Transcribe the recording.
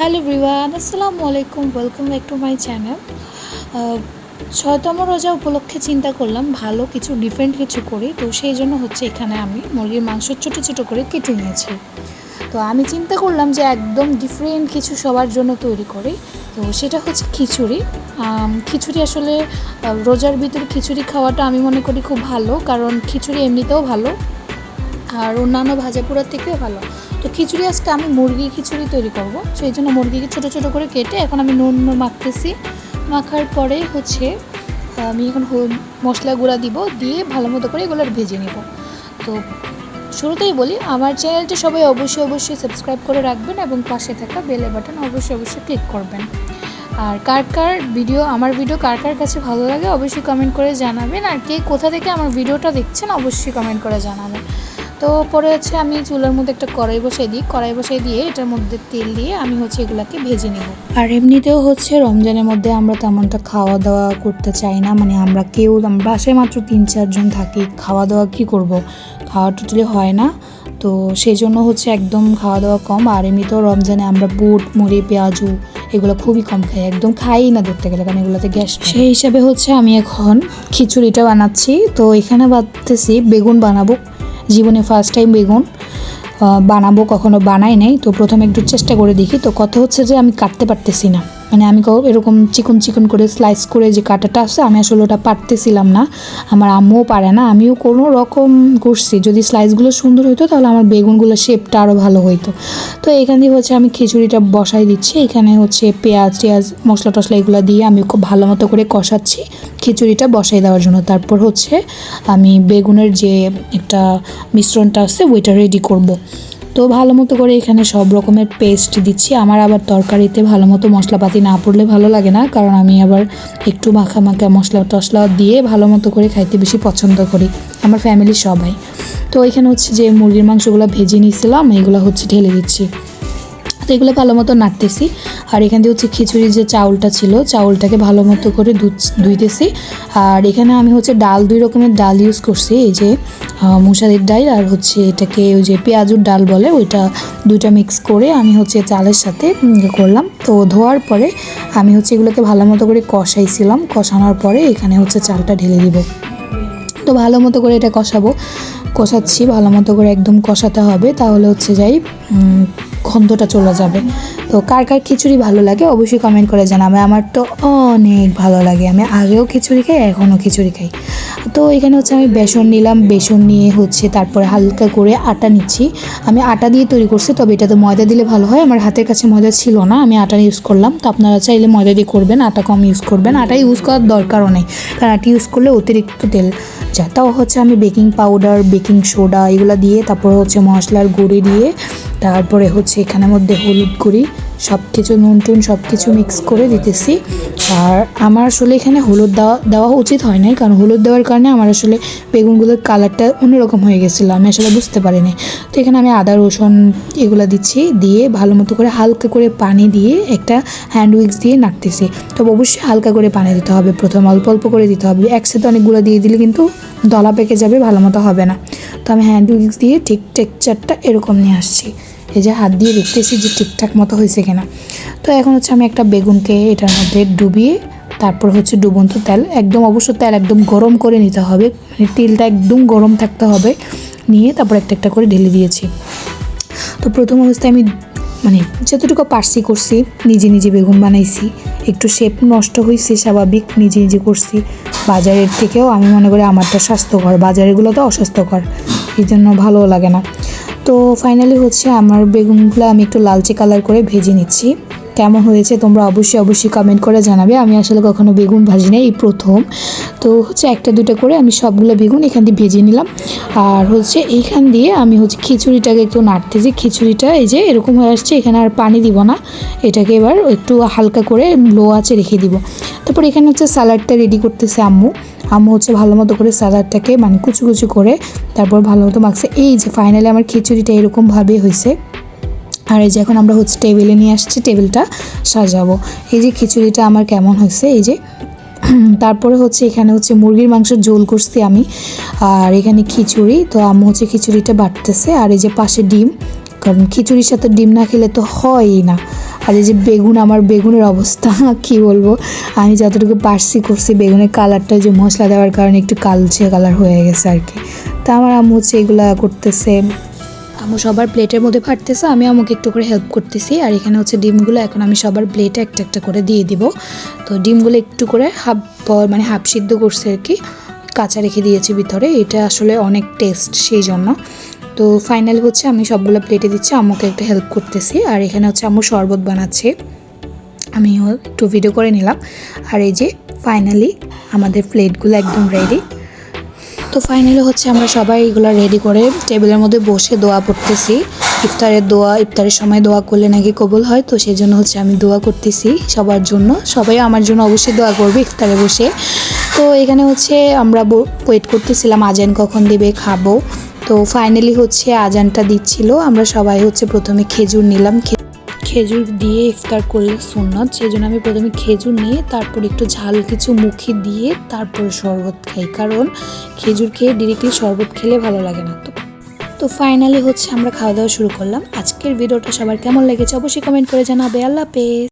Hello ব্রিওয়ান আসসালামু আলাইকুম welcome back to my channel ছয়তম রোজা উপলক্ষে চিন্তা করলাম, ভালো কিছু ডিফারেন্ট কিছু করি, তো সেই জন্য হচ্ছে এখানে আমি মুরগির মাংস ছোটো ছোটো করে কেটে নিয়েছি। তো আমি চিন্তা করলাম যে একদম ডিফারেন্ট কিছু সবার জন্য তৈরি করি, তো সেটা হচ্ছে খিচুড়ি। খিচুড়ি আসলে রোজার ভিতরে খিচুড়ি খাওয়াটা আমি মনে করি খুব ভালো, কারণ খিচুড়ি এমনিতেও ভালো, আর অন্যান্য ভাজা পোড়ার থেকেও ভালো। তো খিচুড়ি আজকে আমি মুরগি খিচুড়ি তৈরি করব। সেই জন্য মুরগিকে ছোটো ছোটো করে কেটে এখন আমি নুন মাখতেছি। মাখার পরে হচ্ছে, আমি এখন মশলা গুঁড়া দিব, দিয়ে ভালো মতো করে এগুলো ভেজে নেব। তো শুরুতেই বলি, আমার চ্যানেলটি সবাই অবশ্যই অবশ্যই সাবস্ক্রাইব করে রাখবেন এবং পাশে থাকা বেল বাটন অবশ্যই অবশ্যই ক্লিক করবেন। আর কার কার ভিডিও, আমার ভিডিও কার কার কাছে ভালো লাগে অবশ্যই কমেন্ট করে জানাবেন। আর কে কোথা থেকে আমার ভিডিওটা দেখছেন অবশ্যই কমেন্ট করে জানাবেন। তো পরে হচ্ছে আমি চুলার মধ্যে একটা কড়াই বসাই দিই। কড়াই বসাই দিয়ে এটার মধ্যে তেল দিয়ে আমি হচ্ছে এগুলাকে ভেজে নেব। আর এমনিতেও হচ্ছে রমজানের মধ্যে আমরা তেমনটা খাওয়া দাওয়া করতে চাই না। মানে আমরা কেউ বাসায় মাত্র তিন চারজন থাকি। খাওয়া দাওয়া কি করব? খাওয়া টোটালি হয় না। তো সেই জন্য হচ্ছে একদম খাওয়া দাওয়া কম। আর এমনিতেও রমজানে আমরা বুট, মুড়ি, পেঁয়াজু এগুলো খুবই কম খাই। একদম খাই না ধরতে গেলে, কারণ এগুলোতে গ্যাস সেই হিসাবে হচ্ছে আমি এখন খিচুড়িটা বানাচ্ছি। তো এখানে বাঁধতেছি বেগুন বানাবো। জীবনে ফার্স্ট টাইম বেগুন বানাবো, কখনো বানাই নেই। তো প্রথমে একটু চেষ্টা করে দেখি। তো কথা হচ্ছে যে আমি কাটতে পারতেছি না। মানে আমি এরকম চিকন চিকন করে স্লাইস করে যে কাটাটা আছে, আমি আসলে ওটা পারতেছিলাম না। আমার আম্মুও পারে না, আমিও কোনো রকম করছি। যদি স্লাইসগুলো সুন্দর হতো তাহলে আমার বেগুনগুলো শেপটা আরও ভালো হইতো। তো এখান দিয়ে হচ্ছে আমি খিচুড়িটা বসাই দিচ্ছি। এখানে হচ্ছে পেঁয়াজ টেয়াজ, মশলা টশলা এগুলো দিয়ে আমি খুব ভালো মতো করে কষাচ্ছি খিচুড়িটা বসাই দেওয়ার জন্য। তারপর হচ্ছে আমি বেগুনের যে একটা মিশ্রণটা আছে, ওইটা রেডি করব। তো ভালো মতো করে এখানে সব রকমের পেস্ট দিচ্ছি। আমার আবার তরকারিতে ভালো মতো মশলাপাতি না পড়লে ভালো লাগে না, কারণ আমি আবার একটু মাখা মাখা মশলা টশলা দিয়ে ভালো মতো করে খাইতে বেশি পছন্দ করি। আমার ফ্যামিলির সবাই। তো এখানে হচ্ছে যে মুরগির মাংসগুলো ভেজে নিয়েছিলাম, এইগুলো হচ্ছে ঢেলে দিচ্ছি। তো এগুলো ভালো মতো নাড়তেছি। আর এখান দিয়ে হচ্ছে খিচুড়ির যে চাউলটা ছিল, চাউলটাকে ভালো মতো করে ধুইতেছি। আর এখানে আমি হচ্ছে ডাল, দুই রকমের ডাল ইউজ করছি। এই যে মুসারির ডাল আর হচ্ছে এটাকে ওই যে পেঁয়াজুর ডাল বলে, ওইটা দুইটা মিক্স করে আমি হচ্ছে চালের সাথে ইয়ে করলাম। তো ধোয়ার পরে আমি হচ্ছে এগুলোকে ভালো মতো করে কষাইছিলাম। কষানোর পরে এখানে হচ্ছে চালটা ঢেলে দিব। তো ভালো মতো করে এটা কষাবো। কষাচ্ছি, ভালো মতো করে একদম কষাতে হবে। তাহলে হচ্ছে যাই গন্ধটা চলে যাবে। তো কার কার খিচুড়ি ভালো লাগে অবশ্যই কমেন্ট করে জানাবে। আমার তো অনেক ভালো লাগে। আমি আগেও খিচুড়ি খাই, এখনও খিচুড়ি খাই। তো এখানে হচ্ছে আমি বেসন নিলাম। বেসন নিয়ে হচ্ছে তারপরে হালকা করে আটা নিচ্ছি। আমি আটা দিয়ে তৈরি করছি, তবে এটাতে ময়দা দিলে ভালো হয়। আমার হাতের কাছে ময়দা ছিল না, আমি আটা ইউজ করলাম। তো আপনারা চাইলে ময়দা দিয়ে করবেন, আটা কম ইউজ করবেন। আটা ইউজ করার দরকারও নেই, কারণ আটা ইউজ করলে অতিরিক্ত তেল যায়। তাও হচ্ছে আমি বেকিং পাউডার বেকিং সোডা এগুলো দিয়ে, তারপরে হচ্ছে মশলার গুঁড়ি দিয়ে, তারপরে হচ্ছে এখানের মধ্যে হলুদ গুঁড়ি সব কিছু নুন টুন সব কিছু মিক্স করে দিতেছি। আর আমার আসলে এখানে হলুদ দেওয়া দেওয়া উচিত হয় নাই, কারণ হলুদ দেওয়ার কারণে আমার আসলে বেগুনগুলোর কালারটা অন্যরকম হয়ে গেছিল, আমি আসলে বুঝতে পারিনি। তো এখানে আমি আদা, রসুন এগুলো দিচ্ছি, দিয়ে ভালো মতো করে হালকা করে পানি দিয়ে একটা হ্যান্ড উইক্স দিয়ে নাড়তেছি। তবে অবশ্যই হালকা করে পানি দিতে হবে, প্রথম অল্প অল্প করে দিতে হবে। একসাথে অনেকগুলো দিয়ে দিলে কিন্তু দলা পেকে যাবে, ভালো মতো হবে না। তো আমি হ্যান্ড উইক্স দিয়ে ঠিক টেক্সচারটা এরকম নিয়ে আসছি। এই যে হাত দিয়ে দেখতেছি যে ঠিকঠাক মতো হয়েছে কিনা। তো এখন হচ্ছে আমি একটা বেগুনকে এটার মধ্যে ডুবিয়ে, তারপর হচ্ছে ডুবন্ত তেল, একদম অবশ্য তেল একদম গরম করে নিতে হবে। মানে তেলটা একদম গরম থাকতে হবে। নিয়ে তারপর একটা একটা করে ঢেলে দিয়েছি। তো প্রথম অবস্থায় আমি মানে যতটুকু পারছি করছি, নিজে নিজে বেগুন বানাইছি। একটু শেপ নষ্ট হয়েছে স্বাভাবিক, নিজে নিজে করছি। বাজারের থেকেও আমি মনে করি আমারটা স্বাস্থ্যকর, বাজারেরগুলো তো অস্বাস্থ্যকর। এই জন্য ভালোও লাগে না। তো ফাইনালি হচ্ছে আমার বেগুনগুলো আমি একটু লালচে কালার করে ভেজে নিচ্ছি। কেমন হয়েছে তোমরা অবশ্যই অবশ্যই কমেন্ট করে জানাবে। আমি আসলে কখনো বেগুন ভাজি না এই প্রথম। তো হচ্ছে একটা দুটো করে আমি সবগুলো বেগুন এখান দিয়ে ভেজে নিলাম। আর হচ্ছে এইখান দিয়ে আমি হচ্ছে খিচুড়িটাকে একটু নাড়তেছি খিচুড়িটা এই যে এরকম হয়ে আসছে, এখানে আর পানি দিব না। এটাকে এবার একটু হালকা করে লো আঁচে রেখে দিব। তারপর এখানে হচ্ছে স্যালাডটা রেডি করতেছে আম্মু। আম্মু হচ্ছে ভালো মতো করে স্যালাডটাকে মানে কুচু কুচু করে তারপর ভালো মতো মাখছে। এই যে ফাইনালি আমার খিচুড়িটা এরকমভাবে হয়েছে। আর এই যে এখন আমরা হচ্ছে টেবিলে নিয়ে আসছি টেবিলটা সাজাবো। এই যে খিচুড়িটা আমার কেমন হয়েছে, এই যে তারপরে হচ্ছে এখানে হচ্ছে মুরগির মাংসের ঝোল করছি আমি। আর এখানে খিচুড়ি, তো আম্মু হচ্ছে খিচুড়িটা বাটতেছে। আর এই যে পাশে ডিম, কারণ খিচুড়ির সাথে ডিম না খেলে তো হয়ই না। আর এই যে বেগুন, আমার বেগুনের অবস্থা, কি বলব? আমি যতটুকু পারছি করছি, বেগুনের কালারটা যে মশলা দেওয়ার কারণে একটু কালচে কালার হয়ে গেছে আর কি। তা আমার আম্মু হচ্ছে এগুলা করতেছে। আম্মু সবার প্লেটের মধ্যে ফাটতেছে, আমি আমাকে একটু করে হেল্প করতেছি। আর এখানে হচ্ছে ডিমগুলো, এখন আমি সবার প্লেটে একটা একটা করে দিয়ে দিব। তো ডিমগুলো একটু করে হাফ মানে হাফ সিদ্ধ করছে আর কি। কাঁচা রেখে দিয়েছি ভিতরে, এটা আসলে অনেক টেস্ট সেই জন্য। তো ফাইনালি হচ্ছে আমি সবগুলো প্লেটে দিচ্ছি, আম্মুকে একটু হেল্প করতেছি। আর এখানে হচ্ছে আম্মু শরবত বানাচ্ছে। আমি একটু ভিডিও করে নিলাম। আর এই যে ফাইনালি আমাদের প্লেটগুলো একদম রেডি তো ফাইনালি হচ্ছে আমরা সবাই এগুলো রেডি করে টেবিলের মধ্যে বসে দোয়া পড়তেছি। ইফতারের দোয়া, ইফতারের সময় দোয়া করলে নাকি কবুল হয়, তো সেই জন্য হচ্ছে আমি দোয়া করতেছি সবার জন্য। সবাই আমার জন্য অবশ্যই দোয়া করবে ইফতারে বসে। তো এখানে হচ্ছে আমরা ওয়েট করতেছিলাম আজান কখন দেবে, খাব। তো ফাইনালি হচ্ছে আজানটা দিচ্ছিল, আমরা সবাই হচ্ছে প্রথমে খেজুর নিলাম খেজুর দিয়ে ইফতার করলে সুন্নত সেই জন্য আমি প্রথমে খেজুর নিয়ে তারপর একটু ঝাল কিছু মুখে দিয়ে তারপর শরবত খাই। কারণ খেজুর খেয়ে ডিরেক্টলি শরবত খেলে ভালো লাগে না তো। তো ফাইনালি হচ্ছে আমরা খাওয়া দাওয়া শুরু করলাম। আজকের ভিডিওটা সবার কেমন লেগেছে অবশ্যই কমেন্ট করে জানাবে। আল্লাহ হাফেজ।